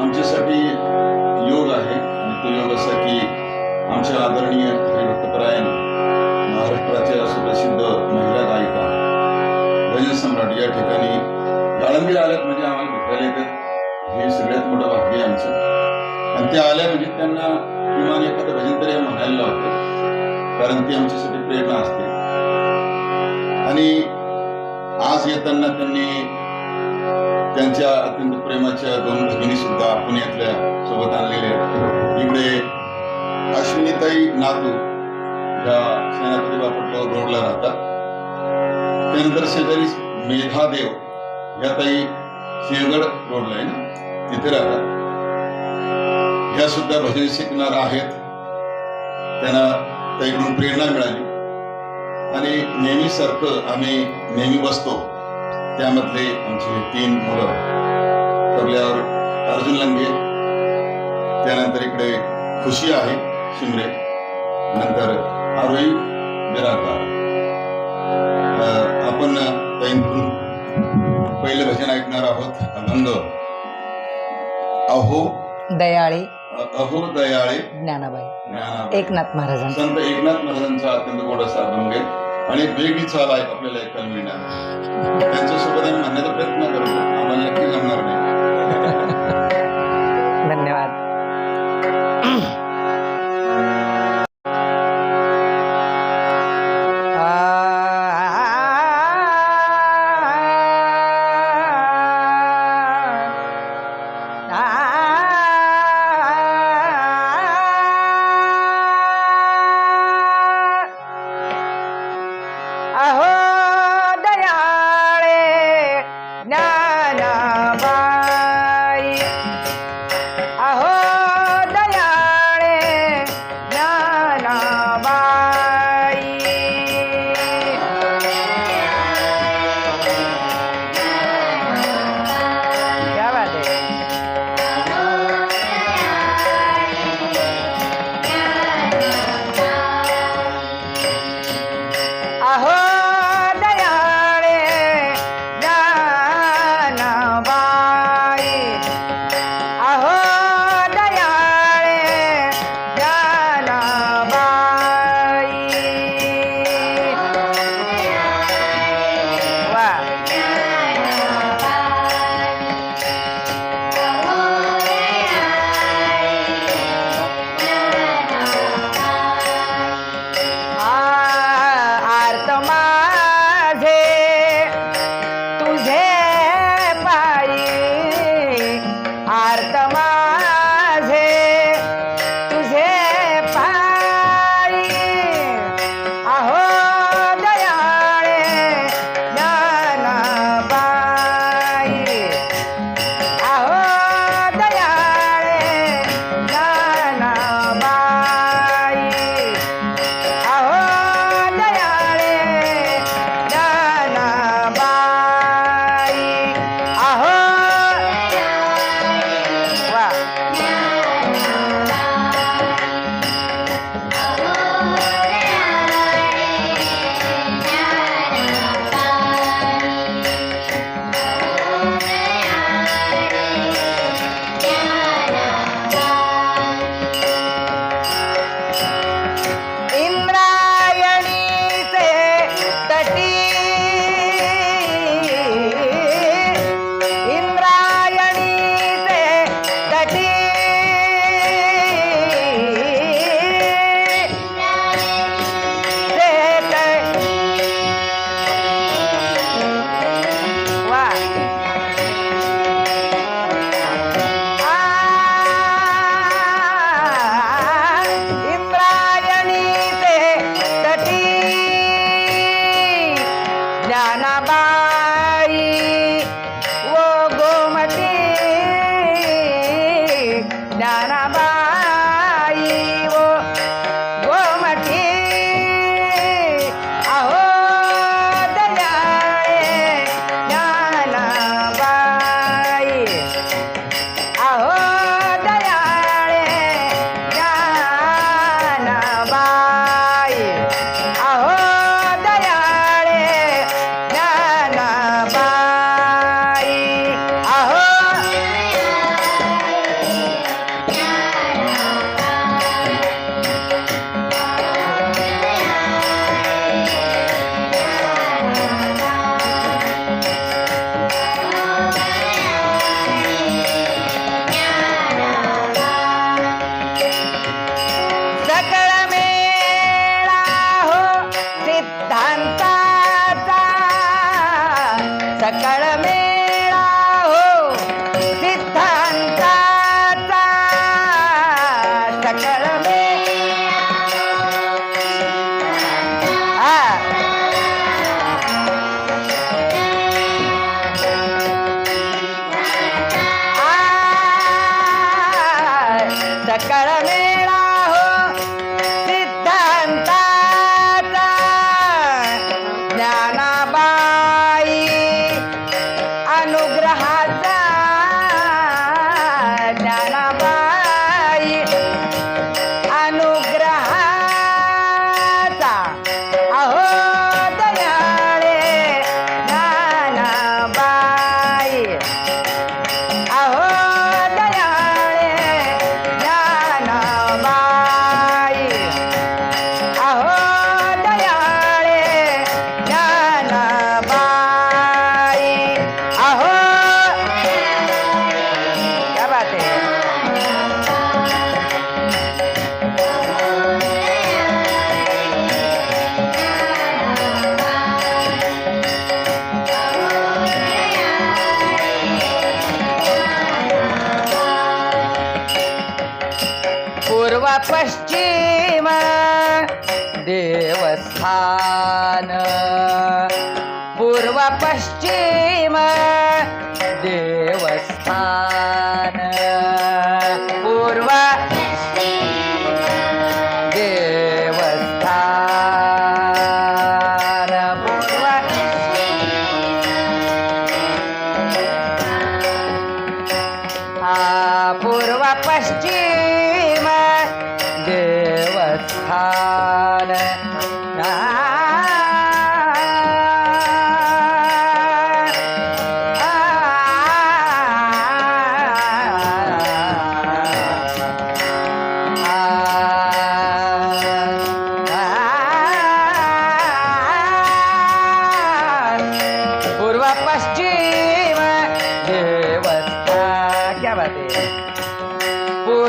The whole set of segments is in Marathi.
आमच्यासाठी योग आहे. आणि तो योग असा की आमच्या आदरणीय हरिभक्तपरायण महाराष्ट्राच्या सुप्रसिद्ध महिला गायिका भजन सम्राट या ठिकाणी आळंदीला आल्यात म्हणजे आम्हाला भेटायला येतात हे सगळ्यात मोठं भाग्य आहे आमचं. आणि त्या आल्या म्हणजे त्यांना किमान एखादं भजन तरी म्हणायला लावतो. कारण ती आमच्यासाठी प्रेरणा असते. आणि आज येताना त्यांनी त्यांच्या अत्यंत प्रेमाच्या दोन भगिनी सुद्धा पुण्यातल्या सोबत आणलेल्या आहेत. इकडे अश्विनीताई नातू या सेनापती बापटगाव रोडला राहतात. त्यानंतर शेजारी मेघादेव या ताई सिंहगड रोडला आहे ना? तिथे राहतात. ह्या सुद्धा भजन शिकणार आहेत. त्यांना ताईकडून प्रेरणा मिळाली. आणि नेहमीसारखं आम्ही नेहमी बसतो. त्यामधले आमचे तीन मुलं तबल्यावर अर्जुन लंगे त्यानंतर इकडे खुशी आहे शिमरे नंतर आरोही बिराकार आपण ताईंकडून पहिलं भजन ऐकणार आहोत अभंग अहो. दयाळे. अहो दयाळे. ज्ञानाबाई. ज्ञानाबाई. एकनाथ महाराजांचा. संत एकनाथ महाराजांचा अत्यंत गोड असा अभंग आहे. आणि वेगळी चाल आहे आपल्याला ऐकायला मिळणार. त्यांच्यासोबत आम्ही म्हणण्याचा प्रयत्न करतो पश्चिम देवस्थान।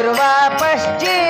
पूर्वा पश्चिम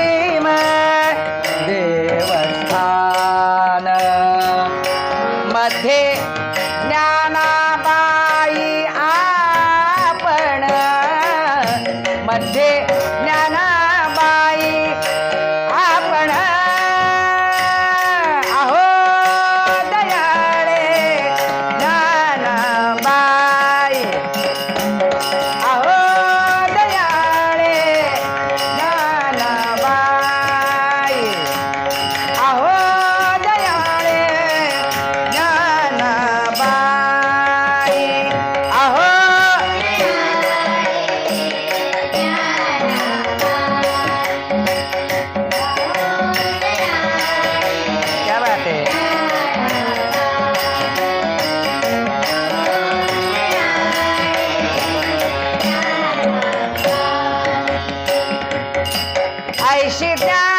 should die.